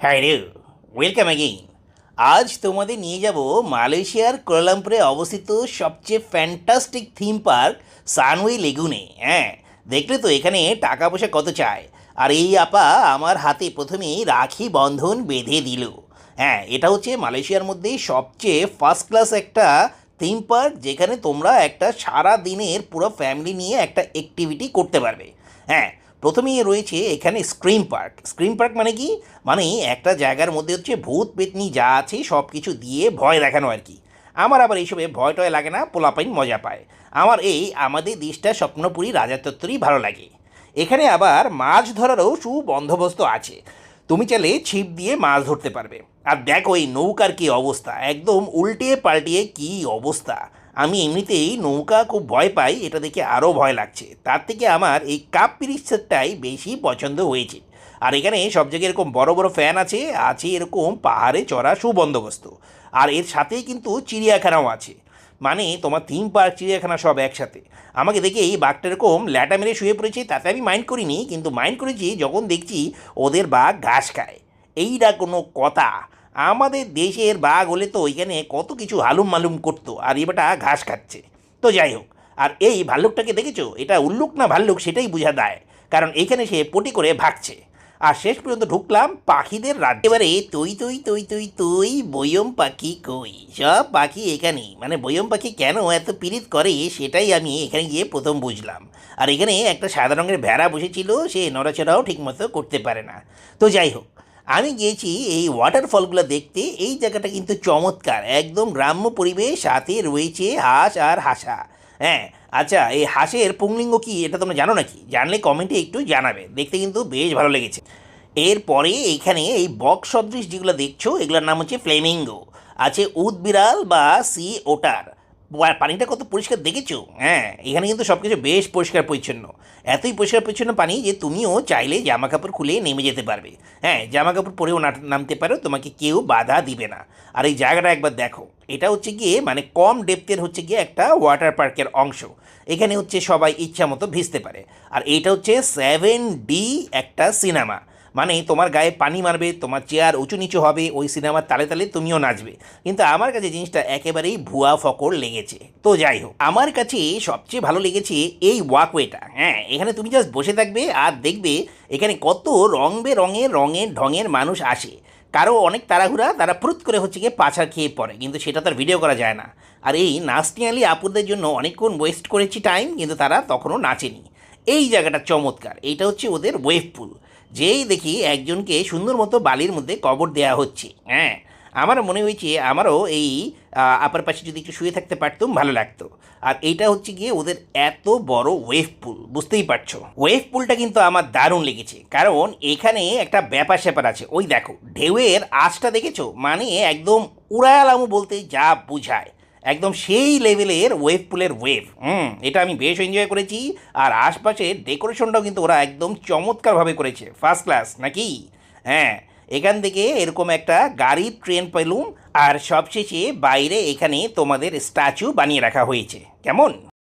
হ্যাঁ রে welcome again আজ তোমাদের নিয়ে যাব মালয়েশিয়ার কোলালামপুরে অবস্থিত সবচেয়ে ফ্যান্টাস্টিক থিম পার্ক সানওয়ে লেগুনে হ্যাঁ। দেখলে তো এখানে টাকা পয়সা কত চায়। আর এই আপা আমার হাতে প্রথমেই রাখি বন্ধন বেঁধে দিল। হ্যাঁ এটা হচ্ছে মালয়েশিয়ার মধ্যে সবচেয়ে ফার্স্ট ক্লাস একটা থিম পার্ক যেখানে তোমরা একটা সারা দিনের পুরো ফ্যামিলি নিয়ে একটা অ্যাক্টিভিটি করতে পারবে। হ্যাঁ প্রথমেই রয়েছে এখানে স্ক্রিম পার্ক স্ক্রিম পার্ক মানে কি? মানে একটা জায়গার মধ্যে হচ্ছে ভূত, পেতনি যা আছে সব কিছু দিয়ে ভয় দেখানো আর কি। আমার আবার এইসবে ভয় টয় লাগে না, পোলাপাইন মজা পায়। আমার এই আমাদের দেশটা স্বপ্নপুরী রাজাতত্ত্বরই ভালো লাগে। এখানে আবার মাছ ধরারও সুবন্দোবস্ত আছে। তুমি চাইলে ছিপ দিয়ে মাছ ধরতে পারবে। আর দেখো এই নৌকার কী অবস্থা, একদম উল্টে পাল্টিয়ে কী অবস্থা। আমি এমনিতেই নৌকা খুব ভয় পাই, এটা দেখে আরও ভয় লাগছে। তার থেকে আমার এই কাপ পিরিচটাই বেশি পছন্দ হয়েছে। আর এখানে সব জায়গায় এরকম বড় বড় ফ্যান আছে আছে এরকম পাহাড়ে চড়া সুবন্দোবস্ত। আর এর সাথেই কিন্তু চিড়িয়াখানাও আছে। মানে তোমার থিম পার্ক চিড়িয়াখানা সব একসাথে। আমাকে দেখে এই বাঘটা এরকম ল্যাটা মেরে শুয়ে পড়েছে, তাতে আমি মাইন্ড করিনি, কিন্তু মাইন্ড করেছি যখন দেখছি ওদের বাঘ ঘাস খায়। এইটা কোনো কথা। আমাদের দেশের বাঘ হলে তো ওইখানে কত কিছু হালুম মালুম করতো, আর এবারটা ঘাস খাচ্ছে। তো যাই হোক, আর এই ভাল্লুকটাকে দেখেছ? এটা উল্লুক না ভাল্লুক সেটাই বোঝা দেয়, কারণ এইখানে সে পটি করে ভাগছে। আর শেষ পর্যন্ত ঢুকলাম পাখিদের রাজ্য এবারে তুই তুই তুই তুই তুই, বয়ম পাখি কই? সব পাখি এখানেই। মানে বয়ম পাখি কেন এত পীড়িত করে, সেটাই আমি এখানে গিয়ে প্রথম বুঝলাম। আর এখানে একটা সাদা রঙের ভেড়া বসেছিল, সে নড়াচড়াও ঠিকমতো করতে পারে না। তো যাই হোক আমি গিয়েছি এই ওয়াটারফলগুলো দেখতে, এই জায়গাটা কিন্তু চমৎকার, একদম গ্রাম্য পরিবেশ সাথে রয়েছে, হাঁস আর হাসা। হ্যাঁ আচ্ছা এই হাঁসের পুংলিঙ্গ কি, এটা তোমরা জানো নাকি? জানলে কমেন্টে একটু জানাবে, দেখতে কিন্তু বেশ ভালো লেগেছে। এরপরে এইখানে এই বক্স সদৃশ যেগুলো দেখছ, এগুলোর নাম হচ্ছে ফ্লেমিঙ্গো। আছে উদ বিড়াল বা সি ওটার। পানিটা কত পরিষ্কার দেখেছ? হ্যাঁ এখানে কিন্তু সব কিছু বেশ পরিষ্কার পরিচ্ছন্ন। এতই পরিষ্কার পরিচ্ছন্ন পানি যে তুমিও চাইলে জামা কাপড় খুলে নেমে যেতে পারবে। হ্যাঁ জামা কাপড় পরেও নামতে পারো, তোমাকে কেউ বাধা দিবে না। আর এই জায়গাটা একবার দেখো, এটা হচ্ছে গিয়ে মানে কম ডেপথের হচ্ছে গিয়ে একটা ওয়াটার পার্কের অংশ। এখানে হচ্ছে সবাই ইচ্ছা মতো ভিজতে পারে। আর এইটা হচ্ছে সেভেন ডি একটা সিনেমা মানে তোমার গায়ে পানি মারবে, তোমার চেয়ার উঁচু নিচু হবে, ওই সিনেমার তালে তালে তুমিও নাচবে। কিন্তু আমার কাছে জিনিসটা একেবারেই ভুয়া ফকর লেগেছে। তো যাই হোক, আমার কাছে সবচেয়ে ভালো লেগেছে এই ওয়াকওয়েটা হ্যাঁ এখানে তুমি জাস্ট বসে থাকবে আর দেখবে এখানে কত রং বেরঙের রঙের ঢঙের মানুষ আসে। কারও অনেক তাড়াহুড়া, তারা ফুরুত করে হচ্ছে গিয়ে পাছাড় খেয়ে পড়ে, কিন্তু সেটা তার ভিডিও করা যায় না। আর এই নাচনিয়ালি আপুরদের জন্য অনেকক্ষণ ওয়েস্ট করেছি টাইম কিন্তু তারা তখনও নাচেনি। এই জায়গাটা চমৎকার, এইটা হচ্ছে ওদের ওয়েভ পুল যেই দেখি একজনকে সুন্দর মতো বালির মধ্যে কবর দেওয়া হচ্ছে। হ্যাঁ আমার মনে হয়েছে আমারও এই আপার পাশে যদি একটু শুয়ে থাকতে পারতাম, ভালো লাগতো। আর এইটা হচ্ছে গিয়ে ওদের এত বড় ওয়েভ পুল বুঝতেই পারছ? ওয়েভ পুলটা কিন্তু আমার দারুণ লেগেছে। কারণ এখানে একটা ব্যাপার স্যাপার আছে। ওই দেখো, ঢেউয়ের আঁচটা দেখেছ? মানে একদম উড়ালামু বলতে যা বোঝায়। একদম সেই লেভেলের ওয়েভ পুলের ওয়েভ। হুম, এটা আমি বেশ এনজয় করেছি। আর আশপাশের ডেকোরেশনটাও কিন্তু ওরা একদম চমৎকারভাবে করেছে। ফার্স্ট ক্লাস নাকি? হ্যাঁ এখান থেকে এরকম একটা গাড়ির ট্রেন পেলুম আর সবশেষে বাইরে এখানে তোমাদের স্ট্যাচু বানিয়ে রাখা হয়েছে। কেমন?